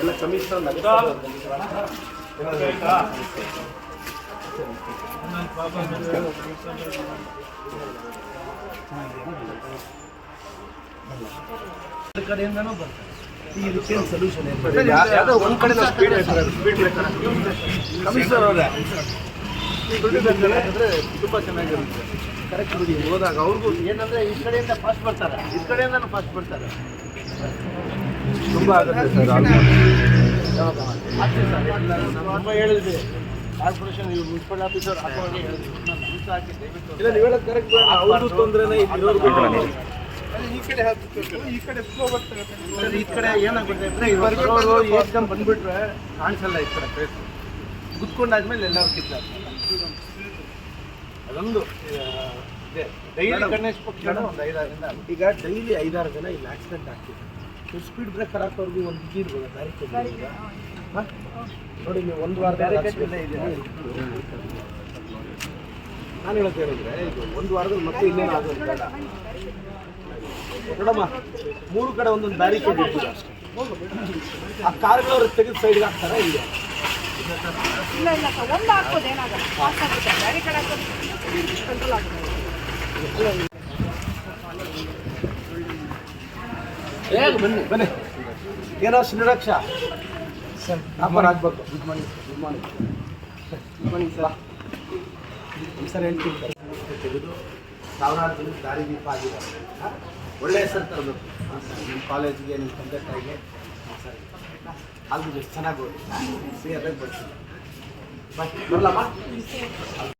ಎಲ್ಲ ಕಮಿಷನರ್ ಕಡೆಯಿಂದನೂ ಬರ್ತಾರೆ ಇದಕ್ಕೇನು ಸೊಲ್ಯೂಷನ್ ಯಾವುದೋ ಒಂದ್ ಕಡೆ ನಾವು ಸ್ಪೀಡ್ ಸ್ಪೀಡ್ ಕಮಿಷನರ್ ಅವರೇ ಬೇಕಾದ್ರೆ ತುಂಬಾ ಚೆನ್ನಾಗಿರುತ್ತೆ. ಕರೆಕ್ಟ್ ಬಿಡಿ. ಹೋದಾಗ ಅವ್ರಿಗೂ ಏನಂದ್ರೆ ಈ ಕಡೆಯಿಂದ ಫಾಸ್ಟ್ ಬರ್ತಾರೆ. ಈ ಕಡೆಯಿಂದನೂ ಫಾಸ್ಟ್ ಬರ್ತಾರೆ. ತುಂಬ ಆಗುತ್ತೆ ಸರ್ ತುಂಬ ಹೇಳಿದ್ವಿ. ಕಾರ್ಪೊರೇಷನ್ ಮುನ್ಸಿಪಲ್ ಆಫೀಸರ್ ಹೇಳಿದ್ವಿ ಹಾಕಿ ಇಲ್ಲ ನೀವು ಹೇಳೋದು ಕರೆಕ್ಟ್ ತೊಂದರೆನೇ ಈ ಕಡೆ ಈ ಕಡೆ ಏನಾಗುತ್ತೆ ಅಂದ್ರೆ ಇವರು ಬರೋರು ಏಕ್ದಮ್ ಬಂದ್ಬಿಟ್ರೆ ಕಾಣಿಸಲ್ಲ ಈ ಕಡೆ ಫೇಸ್ ಕುತ್ಕೊಂಡಾದ್ಮೇಲೆ ಎಲ್ಲರೂ ಕಿತ್ತಾಡ್ತಾರೆ ಅದೊಂದು ಡೈಲಿ ಗಣೇಶ್ ಪಕ್ಷ ಒಂದು ಐದಾರಿಂದ ಈಗ ಡೈಲಿ ಐದಾರು ಜನ ಇಲ್ಲಿ ಆಕ್ಸಿಡೆಂಟ್ ಆಗ್ತಿದೆ. ಸ್ಪೀಡ್ ಬ್ರೇಕರ್ ಹಾಕೋರ್ಗೂ ಒಂದು ಇದು ಇರ್ಬೋದು? ದಾರಿ ನೋಡಿ ನೀವು ಒಂದು ವಾರ ಇದೆ. ನಾನು ಹೇಳ್ತೇನೆಂದ್ರೆ ಇದು ಒಂದು ವಾರದಲ್ಲಿ ಮತ್ತೆ ಇನ್ನೇನು ಆಗೋದು ಬೇಡ ನೋಡಮ್ಮ ಮೂರು ಕಡೆ ಒಂದೊಂದು ಬ್ಯಾರಿಕೇಡ್ ಇರ್ಬೋದು ಅಷ್ಟೇ ಆ ಕಾರ್ಗಳವ್ರು ತೆಗೆದು ಸೈಡ್ಗೆ ಹಾಕ್ತಾರೆ? ಇಲ್ಲ. ಇಲ್ಲ ಇಲ್ಲ ಸರ್ ಒಂದು ಹಾಕ್ಬೋದು ಏನಾಗಲ್ಲ. ಫಾಸ್ಟ್ ಆಗುತ್ತೆ ಬೇರೆ ಕಡೆ ಹಾಕೋದು ಕಂಟ್ರೋಲ್ ಆಗುತ್ತೆ. ಹೇಗೆ ಬನ್ನಿ ಬನ್ನಿ. ಏನೋ ಸುನಿರಕ್ಷ ಸರ್ ವ್ಯಾಪಾರ ಆಗ್ಬೇಕು. Good morning good morning. Good morning sir. Sir ಹೇಳ್ತೀನಿ ಸರ್. ತೆಗೆದು ಸಾವಿರಾರು ಜನಕ್ಕೆ ದಾರಿ ದೀಪ ಆಗಿದೆ ಒಳ್ಳೆಯ ಒಳ್ಳೆ ಹೆಸರು ತರಬೇಕು. ಹಾಂ ಸರ್. ನಿಮ್ಮ ಕಾಲೇಜಿಗೆ ನಿಮ್ಮ ತಂದೆ ತಾಯಿಗೆ. ಹಾಂ ಸರ್. ಎಷ್ಟು ಚೆನ್ನಾಗಿ ಬರ್ತೀನಿ ಬಾಯ್ ಬರಲಮ್ಮ?